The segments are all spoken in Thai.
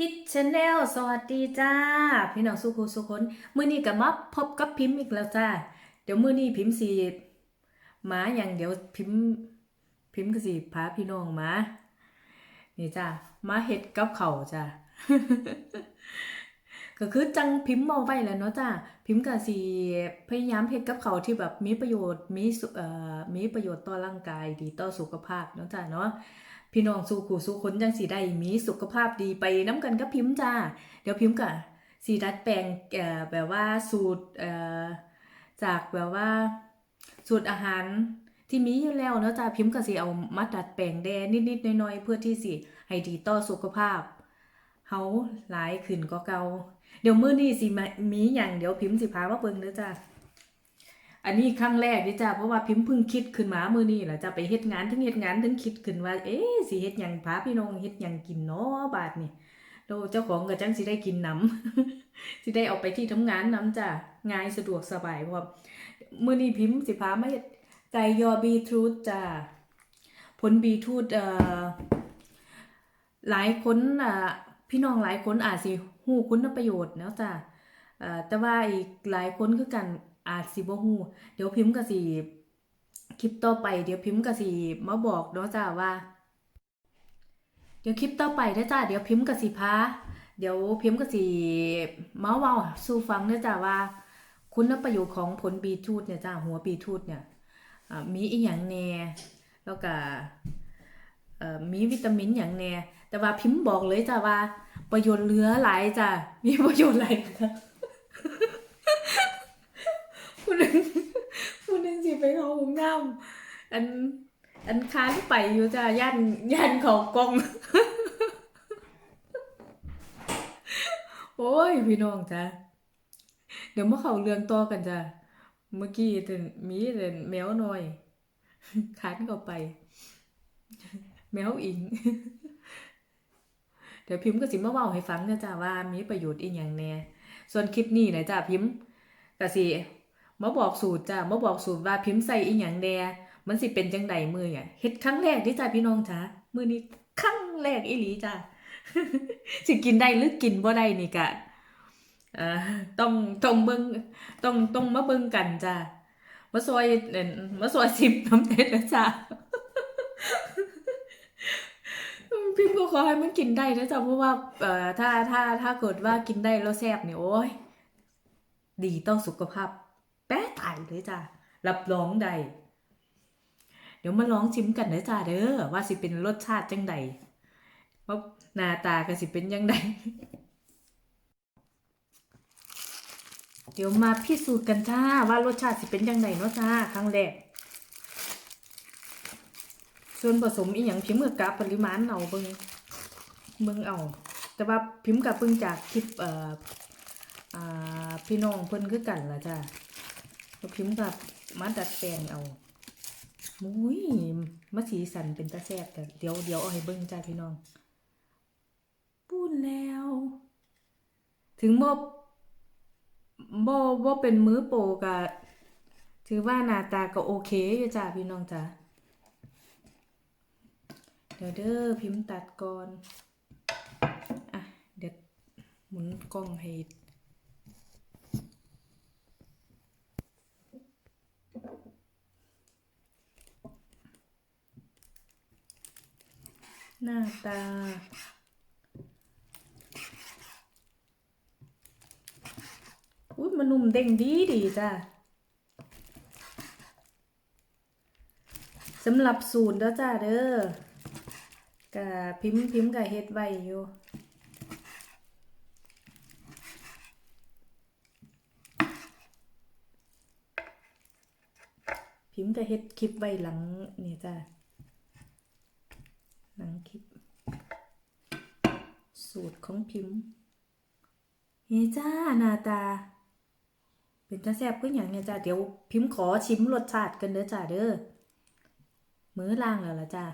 พิชชแนลสวัสดีจ้า พี่น้องสุขุสุคนมือนี้ก็มาพบกับพิมพ์อีกแล้วจ้า เดี๋ยวมือนี้พิมพ์สิมาอย่างเดี๋ยวพิมพ์ พิมพ์ก็สิพาพี่น้องมานี่จ้ามาเฮ็ดกับเข้าจ้าก็คือจังพิมพ์เอาไว้แล้วเนาะจ้าพิมพ์ก็สิพยายามเฮ็ดกับเขาที่แบบมีประโยชน์มีเอ่อมีประโยชน์ต่อร่างกายดีต่อสุขภาพเนาะจ้าเนาะ พี่น้องสู่ขู่สู่คนจังสีได้มีสุขภาพดีไปน้ำกันกับพิมพ์จ้า เดี๋ยวพิมพ์ก็สีดัดแปลงเอ่อแบบว่าสูตรจากแบบว่า สูตรอาหารที่มีอยู่แล้วเนาะจ้าพิมพ์ก็สิเอามาดัดแปลงแดนิดๆน้อยๆเพื่อที่สิให้ดีต่อสุขภาพเฮาหลายขึ้นก็เกาเดี๋ยวมื้อนี้สิมามีหยังเดี๋ยวพิมพ์สิพามาเบิ่งเด้อจ้า อันนี้ครั้งแรกนี่จ้าเพราะว่าพิมพ์เพิ่งคิดขึ้นมามือนี้แหละจ้าไปเฮ็ดงานทั้งเฮ็ดงานทั้งคิดขึ้นว่า เอ๊ะสิเฮ็ดยังพาพี่น้องเฮ็ดยังกินเนาะบาดนี้โดเจ้าของก็จังสิได้กินน้ำสิได้ออกไปที่ทำงานน้ำจ้าง่ายสะดวกสบายเพราะว่ามื้อนี้พิมพ์สิพามาเฮ็ดไก่ยอบีทรูทจ้าผลบีทรูทเอ่อหลายคนอะพี่น้องหลายคนอาจสิฮู้คุณประโยชน์เนาะจ้าเอ่อแต่ว่าอีกหลายคนคือกัน อาจสิบ่ฮู้เดี๋ยวพิมพ์ก็สิคลิปต่อไปเดี๋ยวพิมพ์ก็สิมาบอกเนาะจ้าว่า เดี๋ยวคลิปต่อไปเด้อจ้าเดี๋ยวพิมพ์ก็สิพาเดี๋ยวพิมพ์ก็สิมาเว้าสู่ฟังเด้อจ้าว่า คุณประโยชน์ของผลบีทรูทเนี่ยจ้าหัวบีทรูทเนี่ยมีอีหยังแน่แล้วก็มีวิตามินหยังแน่แต่ว่าพิมพ์บอกเลยจ้าว่า ประโยชน์เหลือหลายจ้ามีประโยชน์หลายค่ะ ผู้หนึงผู้หนึงสิ ไปเข้าห้องน้ำอัน อันค้านไปอยู่จ้ะย่านย่านเขากอง โอ้ยพี่น้องจ้ะเดี๋ยวมาเขาเรื่องต่อกันจ้ะเมื่อกี้ถึงมีแต่แมวน้อยค้านเข้าไป แมวอิงเดี๋ยวพิมพ์ก็สิมาเว้าให้ฟังนะจ้ะว่ามีประโยชน์อีหยังแน่ส่วนคลิปนี้นะจ้ะพิมพ์ก็สิ มาบอกสูตรจ้ามาบอกสูตรว่าพิมพ์ใส่อีหยังแดมันสิเป็นจังใดมืออะเฮ็ดครั้งแรกที่จ้าพี่น้องจ้ามือนี้ครั้งแรกอีหลีจ้าสิกินได้หรือกินบ่ได้นี่กะต้องต้องเบิ่งต้องต้องมาเบิ่งกันจ้ามาซอยเนมาซอยสิบน้ำเด็ดนะจ้าพิมพ์ก็ขอให้มันกินได้นะจ๊ะเพราะว่าเอ่อถ้าถ้าถ้าเกิดว่ากินได้แล้วแซ่บเนี่ยโอ้ยดีต่อสุขภาพ เลยจ้ะรับรองได้เดี๋ยวมาลองชิมกันเด้อจ้าเด้อว่าสิเป็นรสชาติจังใดว่าหน้าตาก็สิเป็นยังไงเดี๋ยวมาพิสูจน์กันจ้าว่ารสชาติสิเป็นยังไงเนาะจ้าครั้งแรกส่วนผสมอีหยังพิมพ์กับกะปริมาณเอาเบิงเบิงเอา แต่ว่าพิมพ์กับเบิ่งจากคลิปเอ่ออ่าพี่น้องเพิ่นคือกันล่ะจ้า ล้วพิมพ์กับมาดัดแปลงเอามุ้ยมาสีสันเป็นตาแซ่บแต่เดี๋ยวเดี๋ยวเอาให้เบิ่งจ้าพี่น้องปูนแล้ว ถึงบ่บ่บ่เป็นมื้อโปรกะถือว่าหน้าตาก็โอเคอยู่จ้าพี่น้องจ้าเดี๋ยวเด้อพิมพ์ตัดก่อน อะ เดี๋ยวหมุนกล้องให้ หน้าตา อุ้ยมันนุ่มเด้งดีดีจ้ะสำหรับสูตรแล้วจ้าเด้อกะพิมพ์พิมพ์กะเฮ็ดไว้อยู่พิมพ์กะเฮ็ดคลิปไว้หลังนี่จ้า หนังคลิป สูตรของพิมพ์เฮ้จ้าหน้าตา เป็นตาแซ่บก็อย่างเนี้ยจ้าเดี๋ยวพิมพ์ขอชิมรสชาติกันเด้อจ้าเด้อมื้อล่างแล้วล่ะจ้า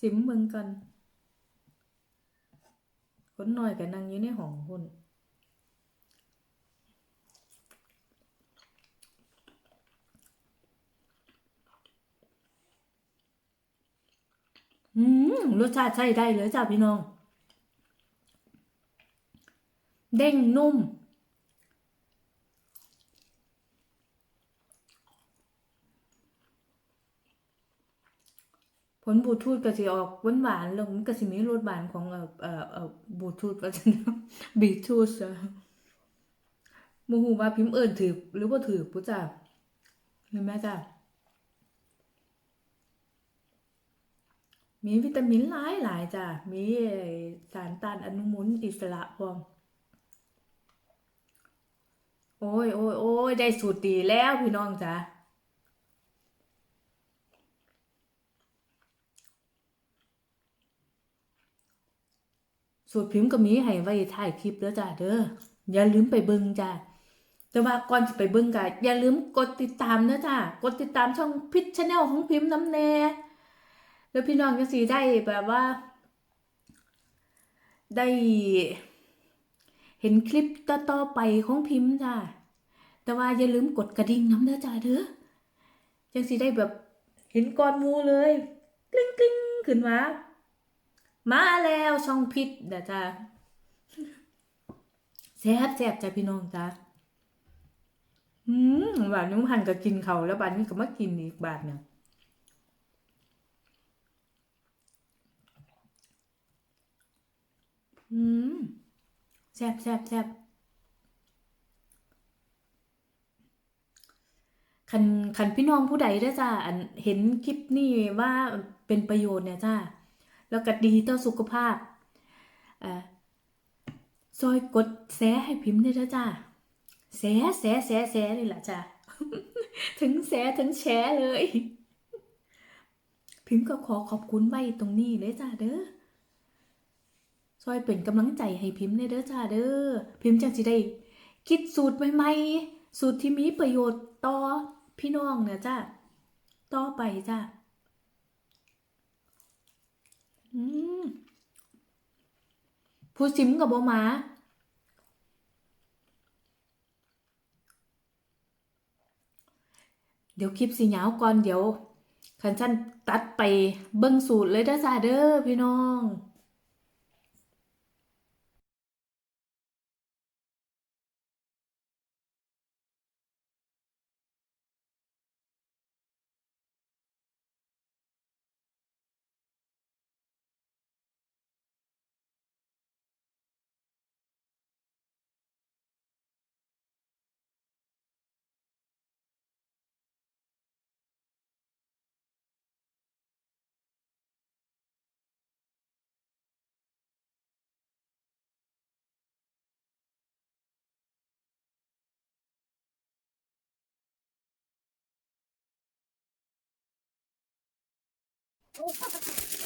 ชิมมเบิ่งก่อนคนหน้อยก็นั่งอยู่ในห้องหุ่น อืมรสชาติใช่ได้เลยจ้าพี่น้อง เด้งนุ่ม ผลบูทูดก็จะออกหวานหวานแล้วมันก็จะมีรสหวานของเอ่อเอ่อเอ่อบูทูดก็จะบีทูดอะมูหูว่าพิมพ์เอิญถือหรือว่าถือปุ๊จ้าเห็นไหมจ้า มีวิตามินหลายหลายจ้ามีสารต้านอนุมูลอิสระพร้อมโอ้ยโอ้ยโอ้ยได้สูตรดีแล้วพี่น้องจ้าสูตรพิมพ์ก็มีให้ไว้ถ่ายคลิปเด้อจ้าเด้ออย่าลืมไปเบิ่งจ้าแต่ว่าก่อนจะไปเบิ่งก็อย่าลืมกดติดตามเด้อจ้ากดติดตามช่องพิชชแนลของพิมพ์น้ำแน่ แล้วพี่น้องจะสีได้แบบว่า ได้ เห็นคลิปต่อๆไปของพิมพ์จ้าแต่ว่าอย่าลืมกดกระดิ่งน้ำเด้อจ้าเด้อจังสิได้แบบเห็นก่อนมูเลยกลิ้งกลิ้งขึ้นมา มาแล้วช่องพิษเด้อจ้าแซ่บแซ่บจ้าพี่น้องจ้าอืมบาดนี้มันหันก็กินเขาแล้วบาดนี้ก็มากินอีกบาดเนี่ย อืมแซ่บแซ่บแซ่บคันคันพี่น้องผู้ใดเด้จ้าอันเห็นคลิปนี้ว่าเป็นประโยชน์เนี่ยจ้าแล้วก็ดีต่อสุขภาพอ่อซอยกดแชร์ให้พิมพ์ได้แล้วจ้าแชร์แชร์แชร์แชร์เลยล่ะจ้าถึงแชร์ถึงแชเลย พิมพ์ก็ขอขอบคุณไว้ตรงนี้เลยจ้าเด้อ ซอยเป็นกำลังใจให้พิมพ์ได้เด้อจ้าเด้อพิมพ์จังสิได้คิดสูตรใหม่ๆ สูตรที่มีประโยชน์ต่อพี่น้องเนี่ยจ้าต่อไปจ้าอืมผู้ซิมกับบ่มาเดี๋ยวคลิปสิยาวก่อนเดี๋ยวคันฉันตัดไปเบิ่งสูตรเลยเด้อจ้าเด้อพี่น้อง ハハハハ!